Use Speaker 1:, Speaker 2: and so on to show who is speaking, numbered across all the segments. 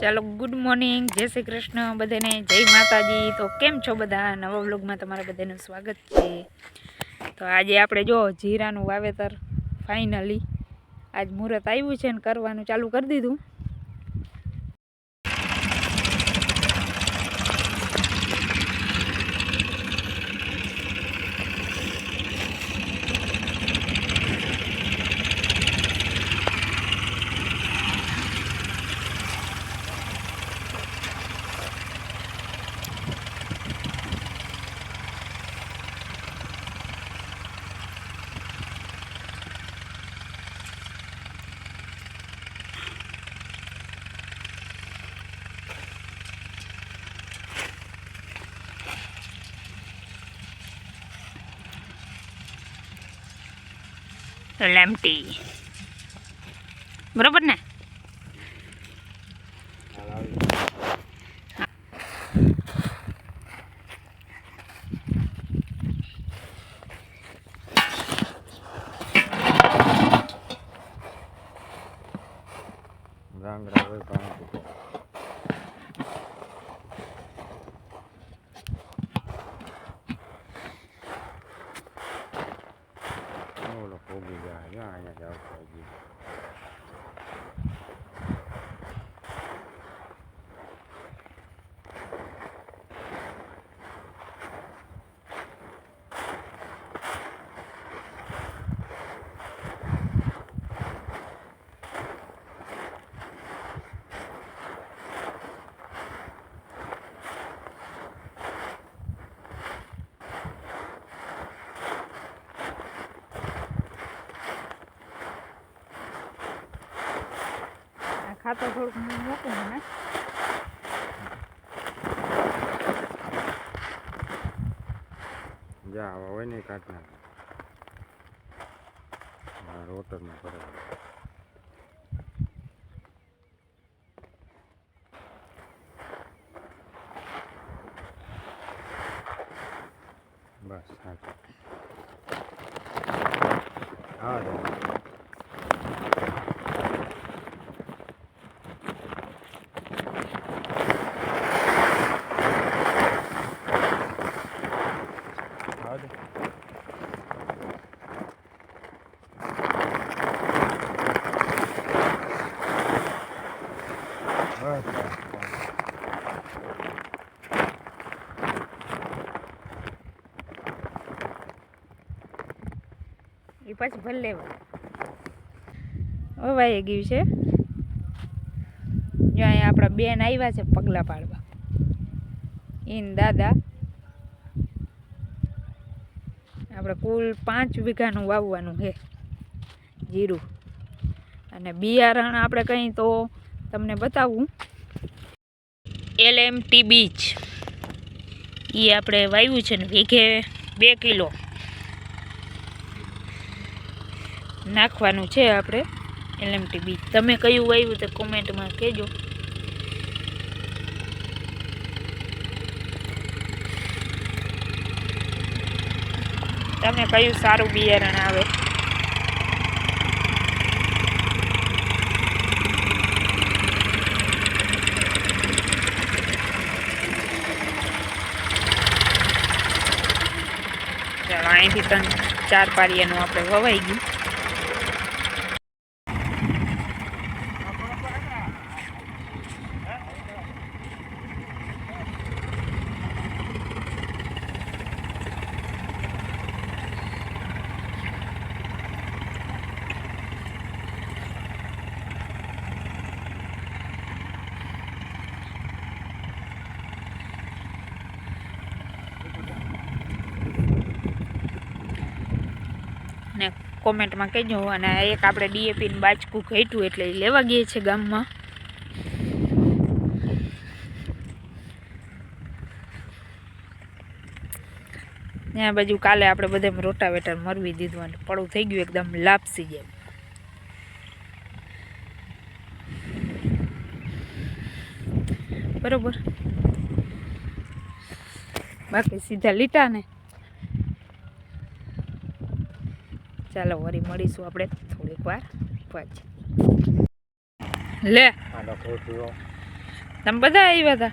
Speaker 1: ચાલો good morning જય શ્રી કૃષ્ણ બધાને. જય માતાજી. તો કેમ છો બધા? નવા વ્લોગમાં તમારા બધાનું સ્વાગત છે. તો આજે આપણે જો જીરાનું વાવેતર ફાઇનલી આજ મુહૂર્ત આવ્યું છે ને કરવાનું ચાલુ કરી દીધું. લેમ્ટી બરાબર ને
Speaker 2: ગાંગડા હોય પાણી ઓલો પોગી જાય જો અહીંયા જ આવતો હજી
Speaker 1: આ ખાતર થોડુંક મૂકું મને
Speaker 2: જા, આવા હોય ને કાઢ નાખે રોટરમાં પડે બસ, હા હા રે. બસ બસ
Speaker 1: એ પછી ભલે લેવા. વવાઈ ગયું છે. જો અહીંયા આપણા બેન આવ્યા છે પગલાં પાડવા. ઈન દાદા. આપણે કુલ પાંચ વીઘાનું વાવવાનું છે. જીરું. અને બિયારણ આપણે કંઈ તો તમને બતાવું. એલ એમ ટી બીચ. એ આપણે વાવ્યું છે ને વીઘે બે કિલો. નાખવાનું છે આપણે એલએમટી બીજ તમે કયું વાવ્યું તે કોમેન્ટમાં કહેજો. તમે કયું સારું બિયારણ આવે? અહીંથી ત્રણ ચાર પારિયાનું આપણે વવાઈ ગયું ને કોમેન્ટમાં કહેજો અને એક આપણે ડીએપીનું બાચકું ઘટ્યું એટલે એ લેવા ગઈએ છીએ ગામમાં. ત્યાં બાજુ કાલે આપણે બધા રોટાવેટર મરવી દીધું અને પડું થઈ ગયું એકદમ લાપસી જેમ બરોબર. બાકી સીધા લીટા ને ચાલો વળી મળીશું આપણે થોડીક વાર પછી. લે. તમે બધા આવ્યા હતા?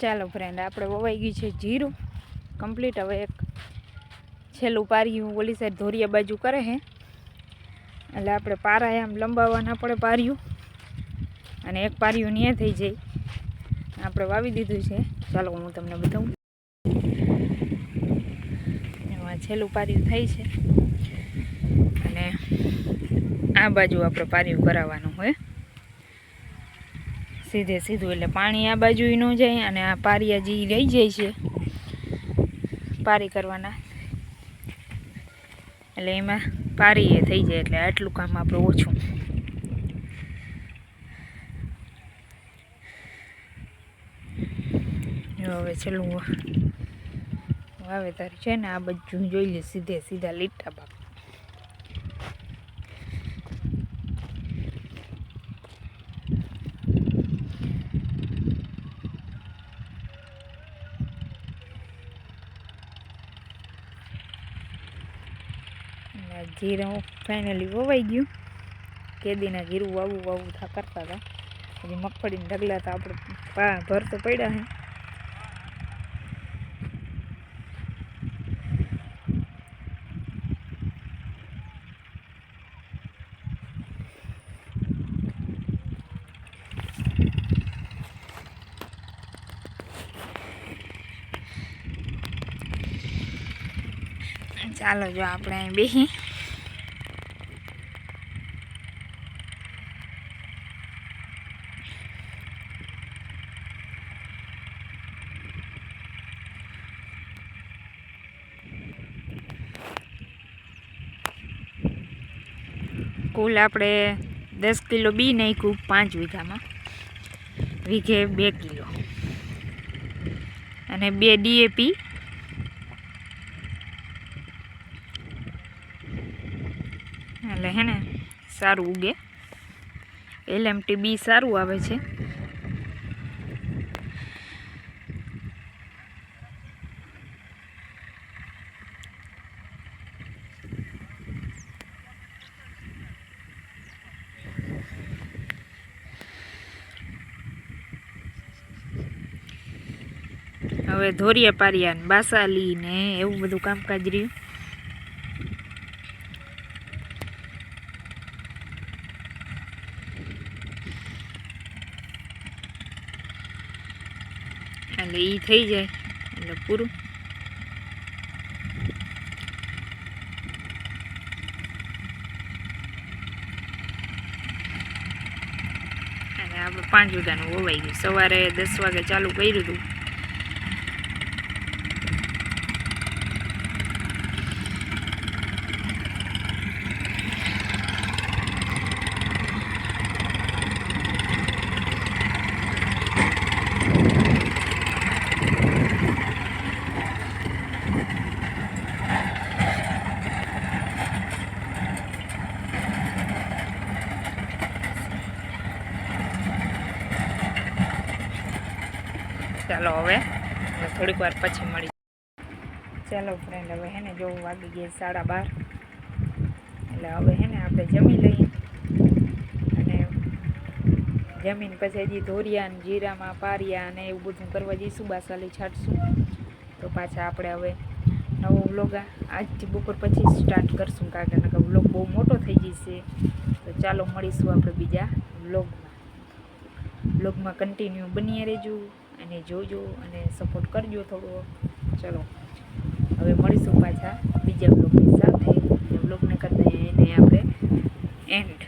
Speaker 1: ચાલો ફ્રેન્ડ આપણે વવાઈ ગયું છે જીરું. કમ્પ્લીટ હવે એક છેલ્લું પાર્યું ઓલી સાઈડ ધોરિયા બાજુ કરે છે એટલે આપણે પારા એમ લંબાવવાના પડે પાર્યું. અને એક પાર્યું ન્યા થઈ જાય. આપણે વાવી દીધું છે. ચાલો હું તમને બતાવું. એમાં છેલ્લું પાર્યું થાય છે. અને આ બાજુ આપણે પાર્યું કરાવવાનું હોય. સીધે સીધું એટલે પાણી આ બાજુ ન જાય અને આ પારિયા જે રહી જાય છે. પારી કરવાના. એટલે એમાં પારી એ થઈ જાય એટલે આટલું કામ આપણે ઓછું. હવે છેલ્લું વાવેતર છે ને આ બધું જોઈ લે સીધે સીધા લીટા બાપ અને જીરું ફાઇનલી વવાઈ ગયું કેદીના જીરું વાવું વાવું થા કરતા હતા હજી મગફળીના ઢગલા તો આપણે પા ભર તો પડ્યા હે ચાલો જો આપણે અહીં બેસી કુલ આપણે દસ કિલો બી નાખ્યું પાંચ વીઘામાં. વીઘે બે કિલો. અને બે ડીએપી. એટલે હે ને, સારું ઉગે. એલએમટી બી સારું આવે છે. હવે ધોરિયા પારિયા ને બાસાલી ને એવું બધું કામકાજ રહ્યું. એટલે એ થઈ જાય, એટલે પૂરું. પાંચ વાગ્યાનું હોવાઈ ગયું. સવારે દસ વાગે ચાલુ કર્યું હતું. ચાલો હવે થોડીક વાર પછી મળી ચાલો ફ્રેન્ડ હવે હે ને જોવું વાગી ગયા સાડા બાર. એટલે હવે હે ને આપણે જમી લઈએ. અને જમીન પછી હજી ધોરિયા ને જીરામાં પારિયા અને એવું બધું કરવા જઈશું બાસાલી છાંટશું. તો પાછા આપણે હવે નવો વ્લોગ આજથી બપોર પછી સ્ટાર્ટ કરશું, કારણ કે વ્લોગ બહુ મોટો થઈ જશે. તો ચાલો મળીશું આપણે બીજા વ્લોગમાં વ્લોગમાં કન્ટિન્યુ બનીએ રહેજો. અને જોજો અને સપોર્ટ કરજો થોડો. ચલો, હવે મળીશું પાછા બીજા બ્લોગની સાથે. બ્લોગને કરીને આપણે એન્ડ